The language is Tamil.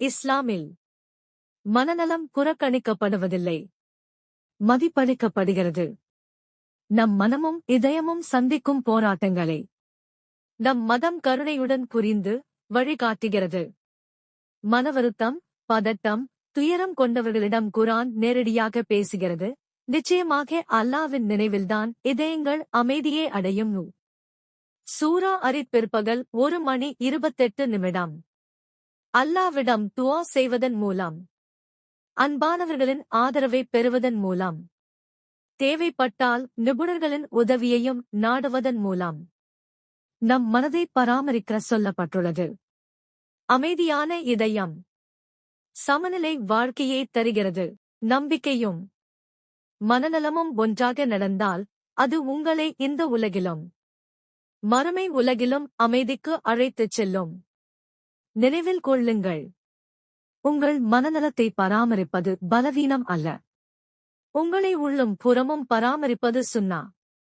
இஸ்லாமில் மனநலம் புறக்கணிக்கப்படுவதில்லை. மதிப்பளிக்கப்படுகிறது. நம் மனமும் இதயமும் சந்திக்கும் போராட்டங்களை நம் மதம் கருணையுடன் புரிந்து வழிகாட்டுகிறது. மனவருத்தம் பதட்டம் துயரம் கொண்டவர்களிடம் குரான் நேரடியாக பேசுகிறது. நிச்சயமாக அல்லாவின் நினைவில்தான் இதயங்கள் அமைதியே அடையும். சூரா அரித் பிற்பகல் ஒரு மணி இருபத்தெட்டு நிமிடம். அல்லாவிடம் துவா செய்வதன் மூலம். அன்பானவர்களின் ஆதரவை பெறுவதன் மூலம். தேவைப்பட்டால் நிபுணர்களின் உதவியையும் நாடுவதன் மூலம். நம் மனதை பராமரிக்க சொல்லப்பட்டுள்ளது. அமைதியான இதயம். சமநிலை வாழ்க்கையை தருகிறது. நம்பிக்கையும். மனநலமும் ஒன்றாக நடந்தால் அது உங்களை இந்த உலகிலும். மறுமை உலகிலும் அமைதிக்கு அழைத்துச் செல்லும். நினைவில் கொள்ளுங்கள். உங்கள் மனநலத்தை பராமரிப்பது பலவீனம் அல்ல. உங்களை உள்ளும் புறமும் பராமரிப்பது சுன்னா